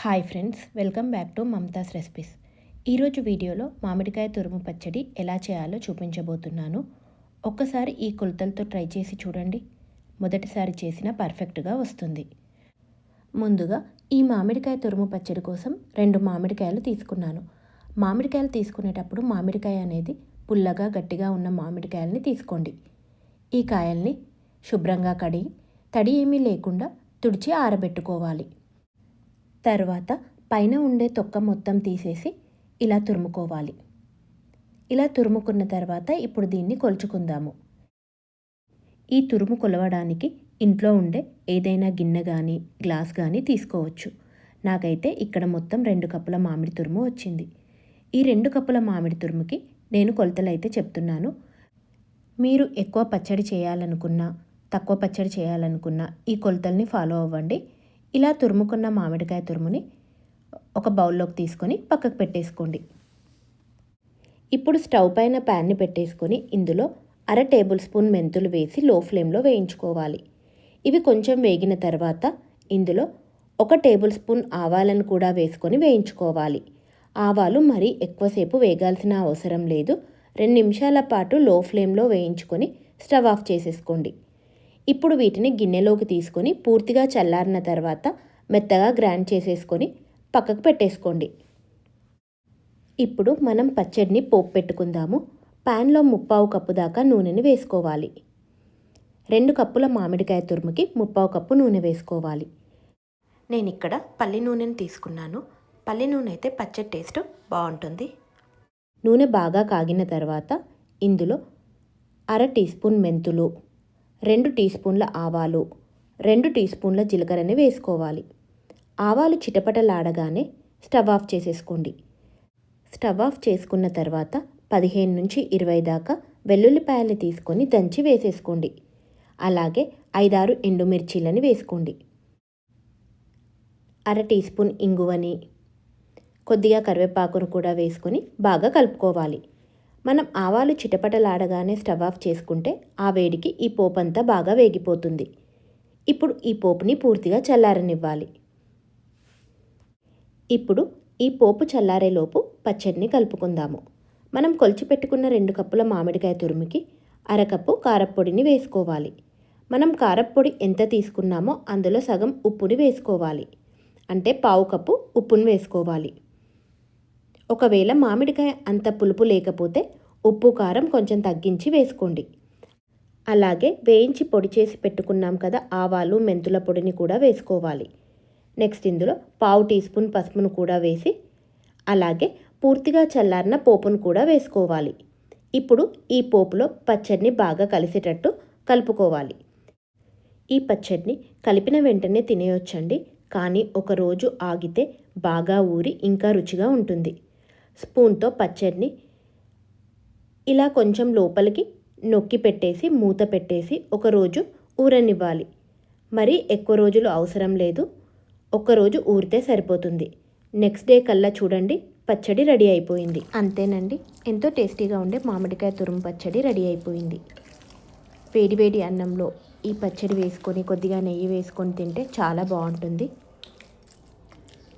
Hi friends welcome back to Mamatha's recipes. ఈరోజు వీడియోలో మామిడికాయ తురుము పచ్చడి ఎలా చేయాలో చూపించబోతున్నాను. ఒక్కసారి ఈ కొలతలతో ట్రై చేసి చూడండి. మొదటిసారి చేసిన పర్ఫెక్ట్గా వస్తుంది. ముందుగా ఈ మామిడికాయ తురుము పచ్చడి కోసం రెండు మామిడికాయలు తీసుకున్నాను. మామిడికాయలు తీసుకునేటప్పుడు మామిడికాయ అనేది పుల్లగా గట్టిగా ఉన్న మామిడికాయల్ని తీసుకోండి. ఈ కాయల్ని శుభ్రంగా కడిగి తడి ఏమీ లేకుండా తుడిచి ఆరబెట్టుకోవాలి. తర్వాత పైన ఉండే తొక్క మొత్తం తీసేసి ఇలా తురుముకోవాలి. ఇలా తురుముకున్న తర్వాత ఇప్పుడు దీన్ని కొలుచుకుందాము. ఈ తురుము కొలవడానికి ఇంట్లో ఉండే ఏదైనా గిన్నె కానీ గ్లాస్ కానీ తీసుకోవచ్చు. నాకైతే ఇక్కడ మొత్తం రెండు కప్పుల మామిడి తురుము వచ్చింది. ఈ రెండు కప్పుల మామిడి తురుముకి నేను కొలతలు అయితే చెప్తున్నాను. మీరు ఎక్కువ పచ్చడి చేయాలనుకున్నా తక్కువ పచ్చడి చేయాలనుకున్నా ఈ కొలతల్ని ఫాలో అవ్వండి. ఇలా తురుముకున్న మామిడికాయ తురుముని ఒక బౌల్లోకి తీసుకొని పక్కకు పెట్టేసుకోండి. ఇప్పుడు స్టవ్ పైన ప్యాన్ని పెట్టేసుకొని ఇందులో అర టేబుల్ స్పూన్ మెంతులు వేసి లో ఫ్లేమ్లో వేయించుకోవాలి. ఇవి కొంచెం వేగిన తర్వాత ఇందులో ఒక టేబుల్ స్పూన్ ఆవాలను కూడా వేసుకొని వేయించుకోవాలి. ఆవాలు మరీ ఎక్కువసేపు వేగాల్సిన అవసరం లేదు. రెండు నిమిషాల పాటు లో ఫ్లేమ్లో వేయించుకొని స్టవ్ ఆఫ్ చేసేసుకోండి. ఇప్పుడు వీటిని గిన్నెలోకి తీసుకొని పూర్తిగా చల్లారిన తర్వాత మెత్తగా గ్రైండ్ చేసేసుకొని పక్కకు పెట్టేసుకోండి. ఇప్పుడు మనం పచ్చడిని పోపు పెట్టుకుందాము. ప్యాన్లో ముప్పావు కప్పు దాకా నూనెని వేసుకోవాలి. రెండు కప్పుల మామిడికాయ తురుముకి ముప్పావు కప్పు నూనె వేసుకోవాలి. నేను ఇక్కడ పల్లి నూనెని తీసుకున్నాను. పల్లి నూనె అయితే పచ్చడి టేస్ట్ బాగుంటుంది. నూనె బాగా కాగిన తర్వాత ఇందులో అర టీ స్పూన్ మెంతులు రెండు టీ స్పూన్ల ఆవాలు రెండు టీ స్పూన్ల జీలకర్రని వేసుకోవాలి. ఆవాలు చిటపటలాడగానే స్టవ్ ఆఫ్ చేసేసుకోండి. స్టవ్ ఆఫ్ చేసుకున్న తర్వాత పదిహేను నుంచి ఇరవై దాకా వెల్లుల్లిపాయలు తీసుకొని దంచి వేసేసుకోండి. అలాగే ఐదారు ఎండుమిర్చీలని వేసుకోండి. అర టీ స్పూన్ ఇంగువని కొద్దిగా కరివేపాకును కూడా వేసుకొని బాగా కలుపుకోవాలి. మనం ఆవాలు చిటపటలాడగానే స్టవ్ ఆఫ్ చేసుకుంటే ఆ వేడికి ఈ పోపు అంతా బాగా వేగిపోతుంది. ఇప్పుడు ఈ పోపుని పూర్తిగా చల్లారనివ్వాలి. ఇప్పుడు ఈ పోపు చల్లారేలోపు పచ్చడిని కలుపుకుందాము. మనం కొలిచిపెట్టుకున్న రెండు కప్పుల మామిడికాయ తురుముకి అరకప్పు కారప్పొడిని వేసుకోవాలి. మనం కారప్పొడి ఎంత తీసుకున్నామో అందులో సగం ఉప్పుని వేసుకోవాలి. అంటే పావు కప్పు ఉప్పును వేసుకోవాలి. ఒకవేళ మామిడికాయ అంత పులుపు లేకపోతే ఉప్పు కారం కొంచెం తగ్గించి వేసుకోండి. అలాగే వేయించి పొడి చేసి పెట్టుకున్నాం కదా ఆవాలు మెంతుల పొడిని కూడా వేసుకోవాలి. నెక్స్ట్ ఇందులో పావు టీ స్పూన్ పసుపును కూడా వేసి అలాగే పూర్తిగా చల్లారిన పోపును కూడా వేసుకోవాలి. ఇప్పుడు ఈ పోపులో పచ్చడిని బాగా కలిసేటట్టు కలుపుకోవాలి. ఈ పచ్చడిని కలిపిన వెంటనే తినేయొచ్చండి కానీ ఒకరోజు ఆగితే బాగా ఊరి ఇంకా రుచిగా ఉంటుంది. స్పూన్తో పచ్చడిని ఇలా కొంచెం లోపలికి నొక్కి పెట్టేసి మూత పెట్టేసి ఒకరోజు ఊరనివ్వాలి. మరి ఎక్కువ రోజులు అవసరం లేదు. ఒకరోజు ఊరితే సరిపోతుంది. నెక్స్ట్ డే కల్లా చూడండి పచ్చడి రెడీ అయిపోయింది. అంతేనండి. ఎంతో టేస్టీగా ఉండే మామిడికాయ తురుము పచ్చడి రెడీ అయిపోయింది. వేడివేడి అన్నంలో ఈ పచ్చడి వేసుకొని కొద్దిగా నెయ్యి వేసుకొని తింటే చాలా బాగుంటుంది.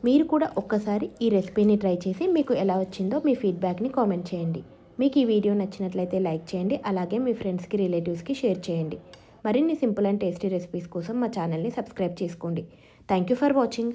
మీరు కూడా ఒక్కసారి ఈ రెసిపీని ట్రై చేసి మీకు ఎలా వచ్చిందో మీ ఫీడ్బ్యాక్ని కామెంట్ చేయండి. మీకు ఈ వీడియో నచ్చినట్లయితే లైక్ చేయండి అలాగే మీ ఫ్రెండ్స్కి రిలేటివ్స్కి షేర్ చేయండి. మరిన్ని సింపుల్ అండ్ టేస్టీ రెసిపీస్ కోసం మా ఛానల్ని సబ్స్క్రైబ్ చేసుకోండి. Thank you for watching.